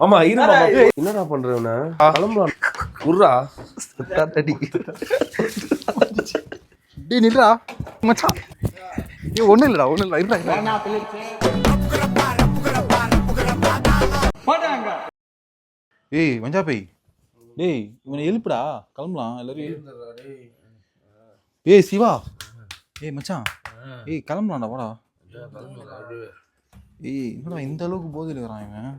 மாமா இரு என்னடா பண்றவன? கிளம்பலாம் உர்ரா தடி டேய் நில்றா. மச்சான். ஏய் ஒண்ணும் இல்லடா ஒண்ணும் இல்ல இருடா இருடா. ஏய் மஞ்சா பை டேய் இவனை எழுப்புடா. கிளம்பலாம் எல்லாரும். ஏய் சிவா. ஏய் மச்சான். ஏய் கிளம்பலாம்டா வாடா. ஏய் என்னடா இந்த அளவுக்கு போதையில் இருக்கிறான் இவன்?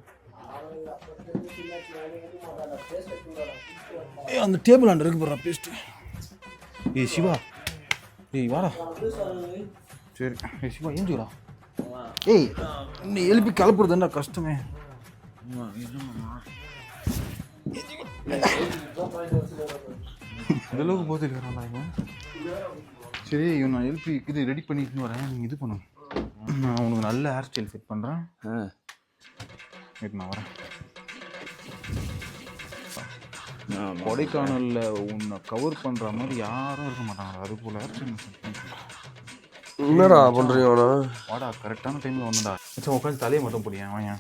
ஏய் அந்த டேபிள் அண்ட் இருக்கு போடுறா பேஸ்ட் ஏய் சிவா. ஏய் வாடா. சரி ஏய் சிவா ஏஞ்சுடா ஏய் நீ எழுப்பி கிளப்புறதுன்னா கஷ்டமே. இந்த அளவுக்கு போதை இருக்கிறான் இவன். சரி இவன் நான் எழுப்பி இது ரெடி பண்ணிட்டு வரேன் நீங்கள் இது பண்ணுங்க நான் உனக்கு நல்ல ஹேர் ஸ்டைல் ஃபிட் பண்ணுறேன் வெயிட் நான் வரேன். கொடைக்கானல்ல உன்னை கவர் பண்ற மாதிரி யாரும் இருக்க மாட்டாங்க. அது போல ஹேர் ஸ்டைல் ஃபிட் பண்ணுறேன் என்னடா பண்றீங்க அவன? வாடா கரெக்டான டைமில் ஒன்றுடா சரி உட்காந்து தலையை மட்டும் போடியா வாங்க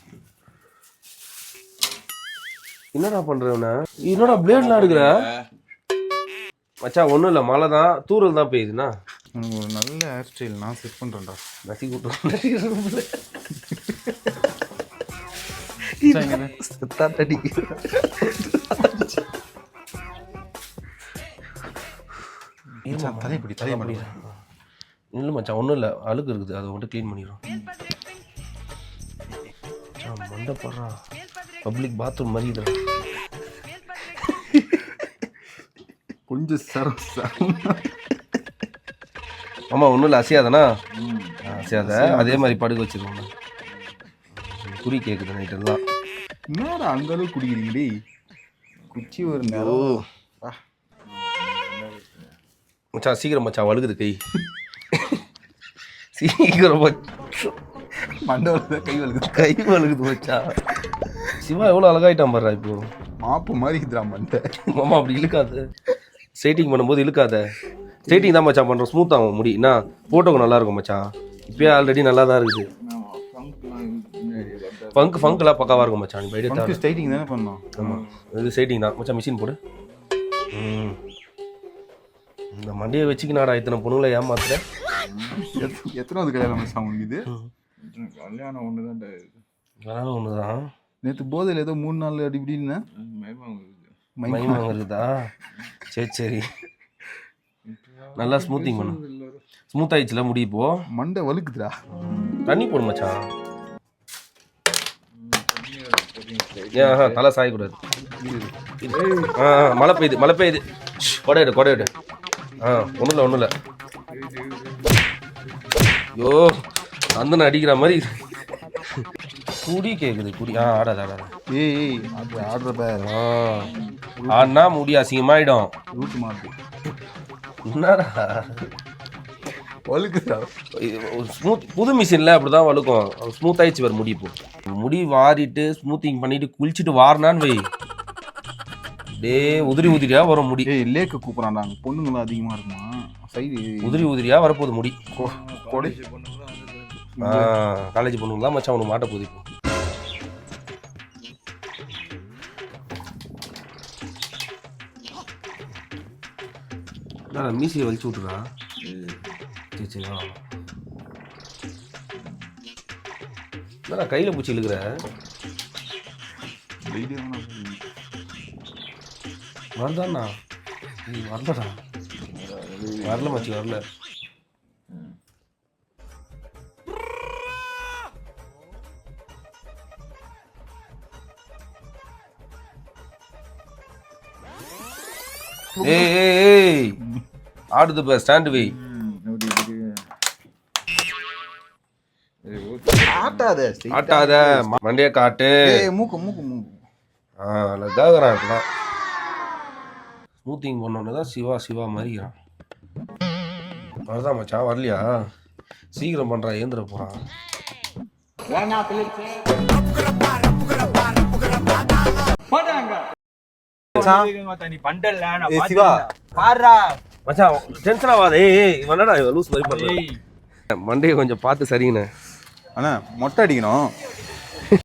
என்னடா பண்றவன என்னடா பிளேட்லாம் எடுக்கிற? மச்சான் ஒண்ணும் இல்ல மழை தான் தூரல் தான் பெய்யுதுண்ணா. உனக்கு ஒரு நல்ல ஹேர் ஸ்டைல் நான் செட் பண்ணுறேன்டா நசி கூட்டம் தடி தலையை பிடி இல்லை மச்சான் ஒன்றும் இல்லை. அழுக்கு இருக்குது. அதை மட்டும் க்ளீன் பண்ணிடுறோம். மண்டை பப்ளிக் பாத்ரூம் இதுல. கொஞ்சம் சர ஆமா ஒன்றும் இல்லை அசையாதானா அசையாத. அதே மாதிரி படுக்க வச்சிருக்கோம் குறி கேட்குது நைட்டெல்லாம் என்னடா அந்த அளவுக்கு குடிக்கிறீங்க டேய்? குச்சி ஒரு நேரம் மச்சான் சீக்கிரம் மச்சான் வழுகுது கை. சீக்கிரம். மண்டபத்தில் கை வலுக்கு கை வழுகுது மச்சான். சிவா எவ்வளோ அழகாயிட்டான் பாரு இப்போ. மாப்பு மாதிரி இருக்குதுடா மண்டை. மாமா அப்படி இழுக்காத. ஸ்ட்ரைட்டிங் பண்ணும்போது இழுக்காத. ஸ்ட்ரைட்டிங் தான் மச்சான் பண்ணுறோம் ஸ்மூத் ஆகும் முடி. என்ன ஃபோட்டோக்கு நல்லா இருக்கும் மச்சான். இப்பயே ஆல்ரெடி நல்லா தான் இருக்குது ஃபங்க் ஃபங்க்லாம் பக்காவாக இருக்கும் மச்சான் நீ பைடே ஃபங்கு ஸ்டைட்டிங் தானே பண்ணோம். ஆமாம் இது ஸ்ட்ரைட்டிங் தான். மச்சான் மிஷின் போடு. இந்த மண்டியை வச்சுக்கினாடா இத்தனை பொண்ணுங்களை ஏமாத்துற? எத்- எத்தனாவது கல்யாணம் மச்சான் உனக்கு இது? கல்யாணம் ஒன்று தான் அதனால ஒன்று தான் நேற்று போதையில் ஏதோ மூணு நாள் அடி இப்படின்னு மைமா இருக்குதா சரி சரி. நல்லா ஸ்மூத்திங் பண்ணு ஸ்மூத் ஆயிடுச்சுல முடி இப்போ? மண்டை வலுக்குதுடா. தண்ணி போடு மச்சான். ஏன் ஆஹா, தலை சாயக்கூடாது. ஆ ஆ, மழை பெய்யுது மழை பெய்யுது. ஷ், கொடை எடு கொடை எடு. ஆ ஒன்றும் இல்லை ஒன்றும் இல்லை. ஐயோ அந்த அடிக்கிற மாதிரி. குடி கேட்குது குடி. ஆ ஆடாது ஆடாது ஏய் ஆடுற பேர். ஆ ஆடினா முடி அசிங்கமாயிடும். ரூட் மாட்டு. என்னடா வலுக்குதுடா ஸ்மூத் புது மிஷினில் அப்படி தான் வழுக்கும். ஸ்மூத் ஆயிடுச்சு வேறு முடி இப்போ. முடி வாரிட்டு ஸ்மூத்திங் பண்ணிட்டு குளிச்சுட்டு வாரினான்னு வை. டே உதிரி உதிரியா வரும் முடி. ஏய் லேக்கு கூப்பிட்றான்டா. பொண்ணுங்களாம் அதிகமாக இருக்குமா? சைடு உதிரி உதிரியா வரப்போகுது முடி. கொடை. காலேஜ் பொண்ணுங்களா மச்சான் உனக்கு மாட்ட போகுது இப்போ. என்னடா மீசியை வலிச்சு விட்டுறா சரி சரி. என்னடா கையில் பூச்சி இழுக்கிற வரதாண்ணா நீ வரலடா வரல மச்சி வரல ஏய் ஏய் ஆடுது பா ஸ்டாண்டு வை. ஆட்டாத ஆட்டாத மண்டைய காட்டு. ஏய் மூக்கு மூக்கு மூக்கு. ஆ இப்பதான் ஸ்மூத்திங் பண்ணோன்னு தான் சிவா சிவா மாதிரிக்கிறான் வரதான் மச்சான் வரலையா? சீக்கிரம் பண்ணுறான் ஏந்திர போகிறான் சிவா. பாத்துட்டேன். மச்சான் டென்ஷன் ஆகாத. இவனடா இவன் லூஸ் மாதிரி பண்ண ஏய். மண்டையை கொஞ்சம் பார்த்து சரிங்கண்ணே அண்ணா மொட்டை அடிக்கணும்.